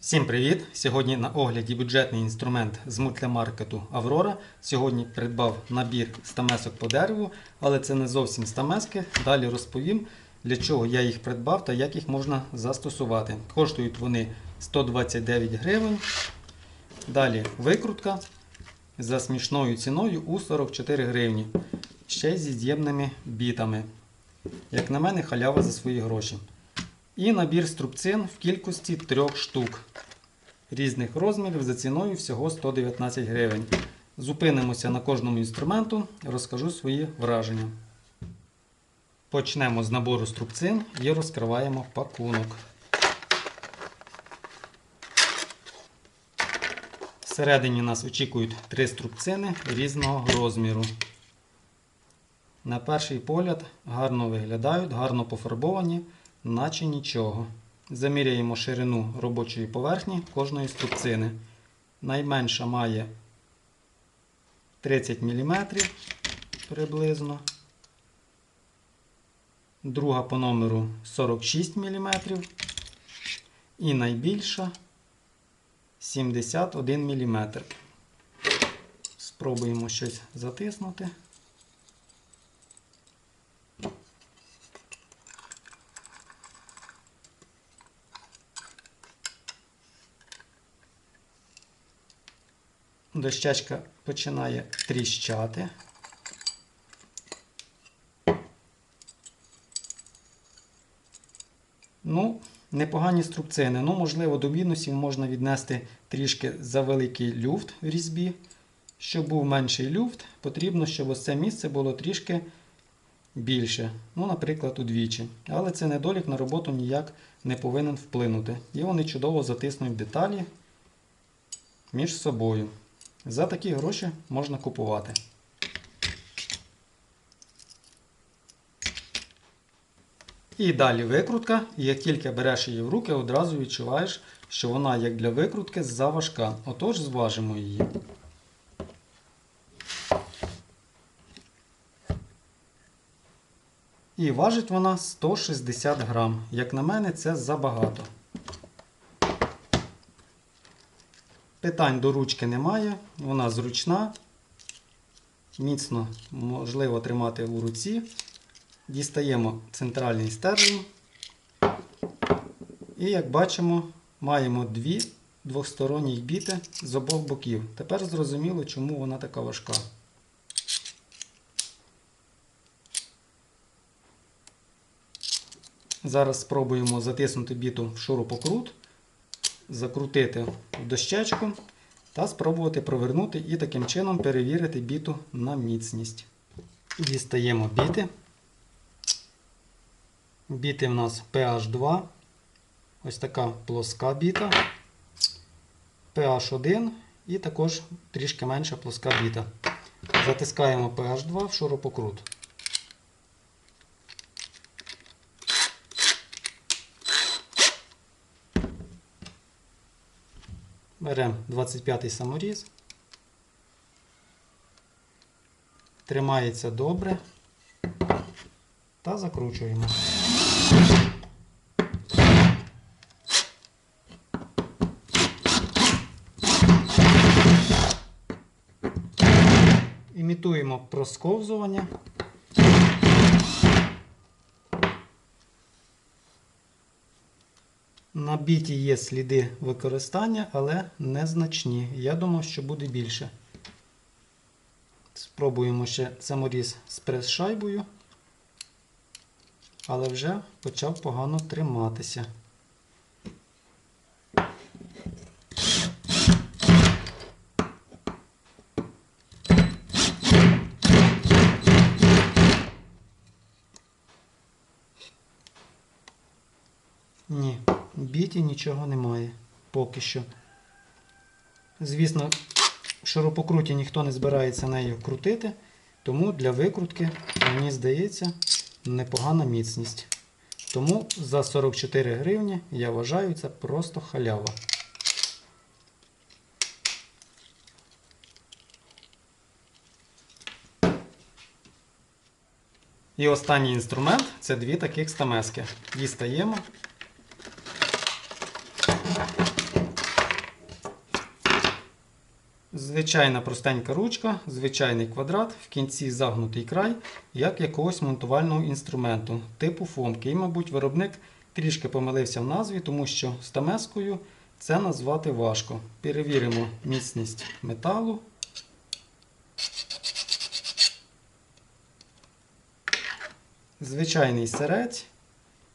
Всім привіт! Сьогодні на огляді бюджетний інструмент з мультимаркету Аврора. Сьогодні придбав набір стамесок по дереву, але це не зовсім стамески. Далі розповім, для чого я їх придбав та як їх можна застосувати. Коштують вони 129 гривень. Далі викрутка за смішною ціною у 44 гривні. Ще й зі з'ємними бітами. Як на мене, халява за свої гроші. І набір струбцин в кількості трьох штук різних розмірів за ціною всього 119 гривень. Зупинимося на кожному інструменту, розкажу свої враження. Почнемо з набору струбцин і розкриваємо пакунок. Всередині нас очікують три струбцини різного розміру. На перший погляд гарно виглядають, гарно пофарбовані, наче нічого. Заміряємо ширину робочої поверхні кожної струбцини. Найменша має 30 мм приблизно. Друга по номеру 46 мм. І найбільша 71 мм. Спробуємо щось затиснути. Дощечка починає тріщати. Ну, непогані струбцини. Ну, можливо, до мінусів можна віднести трішки завеликий люфт в різьбі. Щоб був менший люфт, потрібно, щоб ось це місце було трішки більше. Ну, наприклад, удвічі. Але це недолік на роботу ніяк не повинен вплинути. І вони чудово затиснуть деталі між собою. За такі гроші можна купувати. І далі викрутка. Як тільки береш її в руки, одразу відчуваєш, що вона, як для викрутки, заважка. Отож, зважимо її. І важить вона 160 грам. Як на мене, це забагато. Питань до ручки немає, вона зручна, міцно можливо тримати у руці. Дістаємо центральний стержень. І, як бачимо, маємо дві двосторонні біти з обох боків. Тепер зрозуміло, чому вона така важка. Зараз спробуємо затиснути біту в шурупокрут закрутити в дощечку та спробувати провернути і таким чином перевірити біту на міцність. Дістаємо біти. Біти в нас PH2. Ось така плоска біта. PH1 і також трішки менша плоска біта. Затискаємо PH2 в шурупокрут. Беремо 25-й саморіз. Тримається добре та закручуємо. Імітуємо просковзування. На біті є сліди використання, але незначні. Я думав, що буде більше. Спробуємо ще саморіз з прес-шайбою, але вже почав погано триматися. Ні, в біті нічого немає поки що. Звісно, в шурупокруті ніхто не збирається нею крутити, тому для викрутки, мені здається, непогана міцність. Тому за 44 гривні я вважаю це просто халява. І останній інструмент це дві таких стамески. Дістаємо. Звичайна простенька ручка, звичайний квадрат, в кінці загнутий край, як якогось монтувального інструменту типу фомки. І, мабуть, виробник трішки помилився в назві, тому що стамескою це назвати важко. Перевіримо міцність металу. Звичайний серець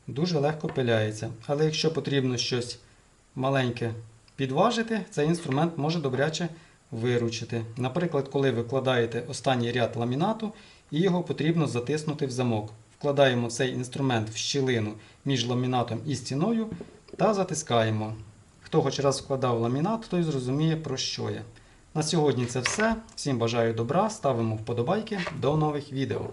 дуже легко пиляється. Але якщо потрібно щось маленьке підважити, цей інструмент може добряче виручити. Наприклад, коли викладаєте останній ряд ламінату і його потрібно затиснути в замок. Вкладаємо цей інструмент в щілину між ламінатом і стіною та затискаємо. Хто хоч раз вкладав ламінат, той зрозуміє, про що я. На сьогодні це все. Всім бажаю добра, ставимо вподобайки. До нових відео.